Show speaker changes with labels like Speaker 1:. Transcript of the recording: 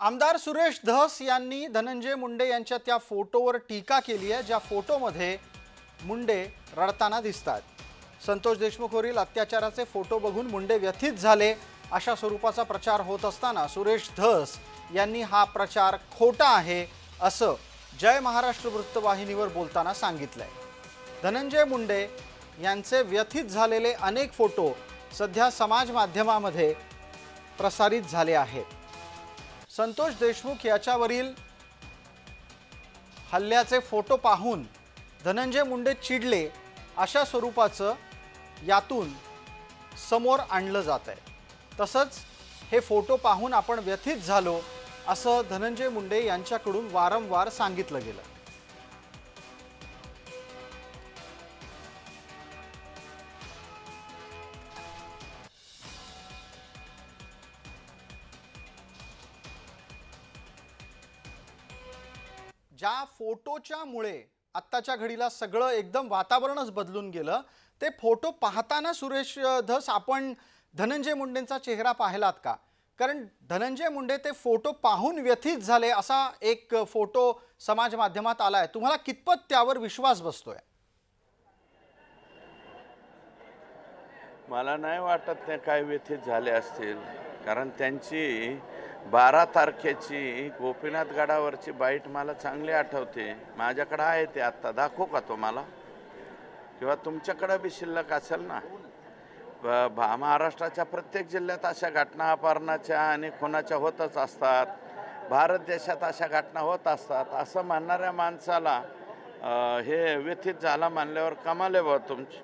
Speaker 1: आमदार सुरेश धस यांनी धनंजय मुंडे यांच्या त्या फोटोवर टीका केली आहे ज्या फोटोमध्ये मुंडे रडताना दिसतात. संतोष देशमुखवरील अत्याचाराचे फोटो बघून मुंडे व्यथित झाले. अशा स्वरूपाचा प्रचार होत असताना सुरेश धस यांनी हा प्रचार खोटा आहे असं जय महाराष्ट्र वृत्तवाहिनीवर बोलताना सांगितलंय. धनंजय मुंडे यांचे व्यथित झालेले अनेक फोटो सध्या समाज माध्यमामध्ये प्रसारित झाले आहेत. संतोष देशमुख याच्यावरील हल्ल्याचे फोटो पाहून धनंजय मुंडे चिडले अशा स्वरूपाचं यातून समोर आणलं जात आहे तसंच हे फोटो पाहून आपण व्यथित झालो असं धनंजय मुंडे यांच्याकडून वारंवार सांगितलं गेलं. ज्या फोटोच्या मुळे आत्ताच्या घडीला सगळं एकदम वातावरणच बदलून गेलं ते फोटो पाहताना सुरेश धस आपण धनंजय मुंडेंचा चेहरा पाहिलात का? कारण धनंजय मुंडे ते फोटो पाहून व्यथित झाले असा एक फोटो समाज माध्यमात आला आहे तुम्हाला कितपत त्यावर विश्वास बसतोय?
Speaker 2: मला नाही वाटत ते काय व्यथित झाले असतील. कारण त्यांची बारा तारखेची गोपीनाथ गडावरची बाईट मला चांगली आठवते. माझ्याकडं आहे ते आत्ता. दाखवू का तुम्हाला किंवा तुमच्याकडं बी शिल्लक असेल ना? भा महाराष्ट्राच्या प्रत्येक जिल्ह्यात अशा घटना अपहरणाच्या आणि खुनाच्या होतच असतात. भारत देशात अशा घटना होत असतात. असं म्हणणाऱ्या माणसाला हे व्यथित झाला मानल्यावर कमाले बा तुमची.